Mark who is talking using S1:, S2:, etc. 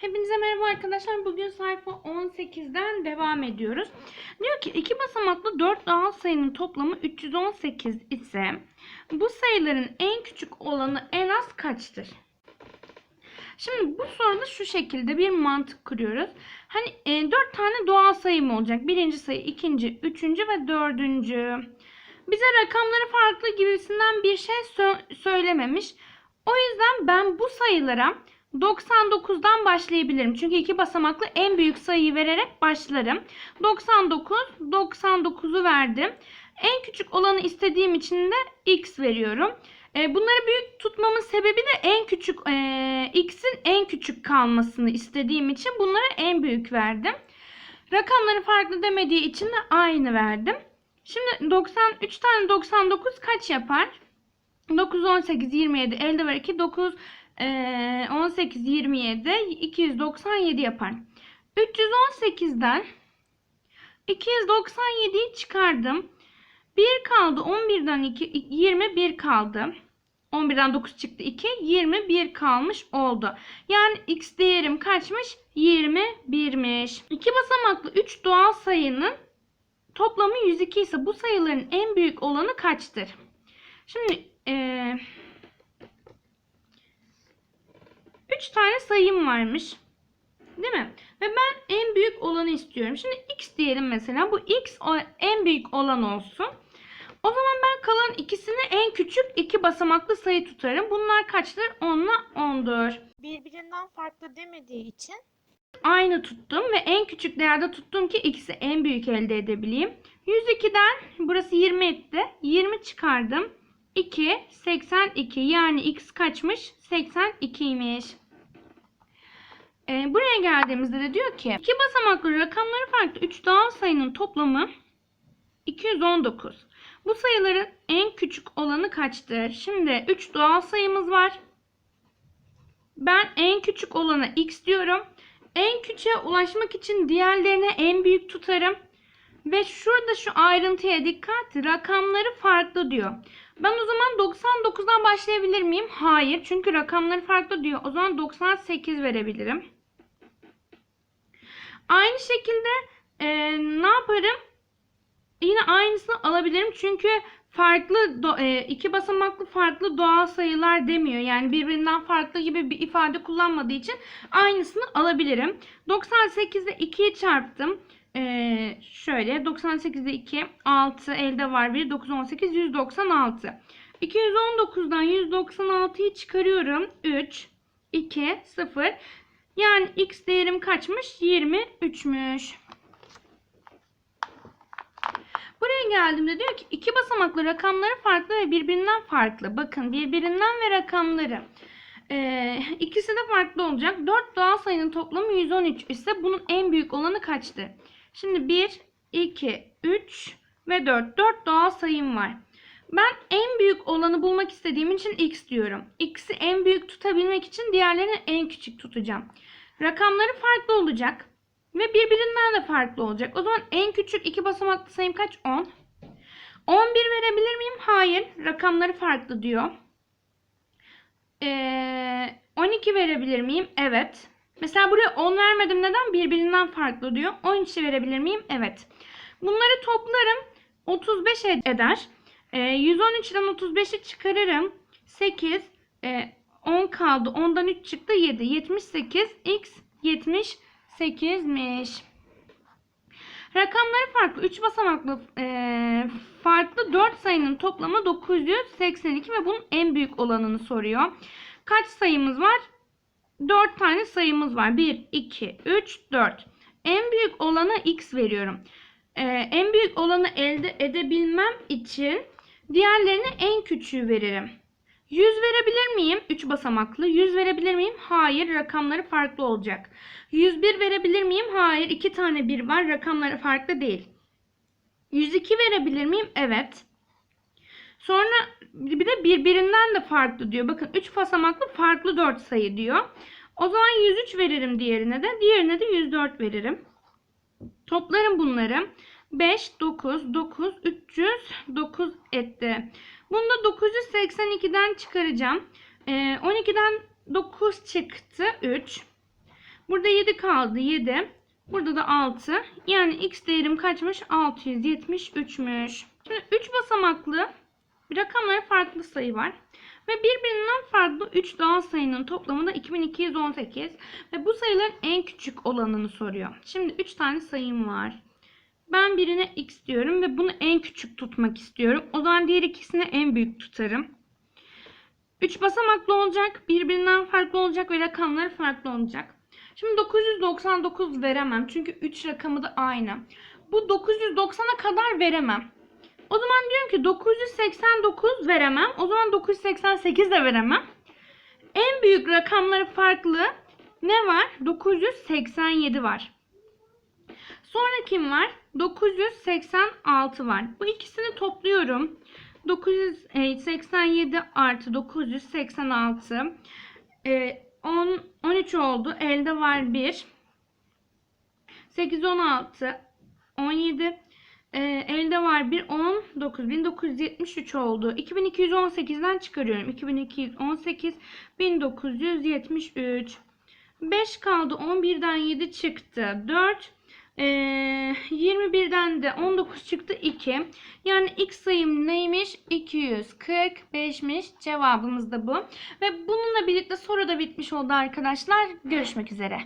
S1: Hepinize merhaba arkadaşlar. Bugün sayfa 18'den devam ediyoruz. Diyor ki iki basamaklı 4 doğal sayının toplamı 318 ise bu sayıların en küçük olanı en az kaçtır? Şimdi bu soruda şu şekilde bir mantık kuruyoruz. Hani e, 4 tane doğal sayım olacak. Birinci sayı, ikinci, üçüncü ve dördüncü. Bize rakamları farklı gibisinden bir şey sö- söylememiş. O yüzden ben bu sayılara 99'dan başlayabilirim. Çünkü iki basamaklı en büyük sayıyı vererek başlarım. 99, 99'u verdim. En küçük olanı istediğim için de x veriyorum. E, bunları büyük tutmamın sebebi de en küçük e, x'in en küçük kalmasını istediğim için bunlara en büyük verdim. Rakamları farklı demediği için de aynı verdim. Şimdi 93 tane 99 kaç yapar? 9, 18, 27, elde var 2, 9, ee, 18, 27, 297 yapar. 318'den 297'yi çıkardım. 1 kaldı. 11'den 2, 21 kaldı. 11'den 9 çıktı 2. 21 kalmış oldu. Yani x değerim kaçmış? 21'miş. İki basamaklı 3 doğal sayının toplamı 102 ise bu sayıların en büyük olanı kaçtır? Şimdi ee, 3 tane sayım varmış. Değil mi? Ve ben en büyük olanı istiyorum. Şimdi x diyelim mesela. Bu x en büyük olan olsun. O zaman ben kalan ikisini en küçük iki basamaklı sayı tutarım. Bunlar kaçtır? 10 ile 10'dur.
S2: birbirinden farklı demediği için
S1: Aynı tuttum ve en küçük değerde tuttum ki ikisi en büyük elde edebileyim. 102'den burası 20 etti. 20 çıkardım. 2, 82 yani x kaçmış? 82'ymiş. Ee, buraya geldiğimizde de diyor ki iki basamaklı rakamları farklı 3 doğal sayının toplamı 219. Bu sayıların en küçük olanı kaçtır? Şimdi 3 doğal sayımız var. Ben en küçük olana x diyorum. En küçüğe ulaşmak için diğerlerine en büyük tutarım. Ve şurada şu ayrıntıya dikkat. Rakamları farklı diyor. Ben o zaman 99'dan başlayabilir miyim? Hayır. Çünkü rakamları farklı diyor. O zaman 98 verebilirim. Aynı şekilde e, ne yaparım? Yine aynısını alabilirim. Çünkü farklı e, iki basamaklı farklı doğal sayılar demiyor. Yani birbirinden farklı gibi bir ifade kullanmadığı için aynısını alabilirim. 98'de 2'yi çarptım. Ee, şöyle 98'de 2 6 elde var 1 9 18 196. 219'dan 196'yı çıkarıyorum. 3 2 0. Yani x değerim kaçmış? 23'müş. Buraya geldiğimde diyor ki iki basamaklı rakamları farklı ve birbirinden farklı. Bakın birbirinden ve rakamları. Ee, ikisi de farklı olacak. 4 doğal sayının toplamı 113 ise bunun en büyük olanı kaçtır? Şimdi 1, 2, 3 ve 4. 4 doğal sayım var. Ben en büyük olanı bulmak istediğim için x diyorum. X'i en büyük tutabilmek için diğerlerini en küçük tutacağım. Rakamları farklı olacak. Ve birbirinden de farklı olacak. O zaman en küçük iki basamaklı sayım kaç? 10. 11 verebilir miyim? Hayır. Rakamları farklı diyor. Ee, 12 verebilir miyim? Evet. Mesela buraya 10 vermedim. Neden? Birbirinden farklı diyor. 13'ü verebilir miyim? Evet. Bunları toplarım. 35 ed- eder. Ee, 113'den 35'i çıkarırım. 8. Ee, 10 kaldı. 10'dan 3 çıktı. 7. 78. X 78'miş. Rakamları farklı. 3 basamaklı e, farklı 4 sayının toplamı 982 ve bunun en büyük olanını soruyor. Kaç sayımız var? 4 tane sayımız var. 1, 2, 3, 4. En büyük olana x veriyorum. E, en büyük olanı elde edebilmem için diğerlerine en küçüğü veririm. 100 verebilir miyim? 3 basamaklı. 100 verebilir miyim? Hayır. Rakamları farklı olacak. 101 verebilir miyim? Hayır. 2 tane 1 var. Rakamları farklı değil. 102 verebilir miyim? Evet. Sonra bir de birbirinden de farklı diyor. Bakın 3 basamaklı farklı 4 sayı diyor. O zaman 103 veririm diğerine de. Diğerine de 104 veririm. Toplarım bunları. 5, 9, 9, 309 etti. Bunu da 982'den çıkaracağım. Ee, 12'den 9 çıktı 3. Burada 7 kaldı 7. Burada da 6. Yani x değerim kaçmış? 673'müş. Şimdi 3 basamaklı rakamları farklı sayı var. Ve birbirinden farklı 3 doğal sayının toplamı da 2218. Ve bu sayıların en küçük olanını soruyor. Şimdi 3 tane sayım var. Ben birine x diyorum ve bunu en küçük tutmak istiyorum. O zaman diğer ikisini en büyük tutarım. 3 basamaklı olacak, birbirinden farklı olacak ve rakamları farklı olacak. Şimdi 999 veremem çünkü 3 rakamı da aynı. Bu 990'a kadar veremem. O zaman diyorum ki 989 veremem. O zaman 988 de veremem. En büyük rakamları farklı ne var? 987 var. Sonra kim var? 986 var. Bu ikisini topluyorum. 987 artı 986 e, 10, 13 oldu. Elde var 1. 8, 16, 17. E, elde var 1, 19. 1973 oldu. 2218'den çıkarıyorum. 2218, 1973. 5 kaldı. 11'den 7 çıktı. 4. Ee, 21'den de 19 çıktı 2. Yani x sayım neymiş? 245'miş. Cevabımız da bu. Ve bununla birlikte soru da bitmiş oldu arkadaşlar. Görüşmek üzere.